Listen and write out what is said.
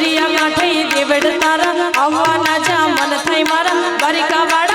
દરિયા કાંઠે દેવડ તારા આવવાના જા મન થાય મારા. બારીકા વાળા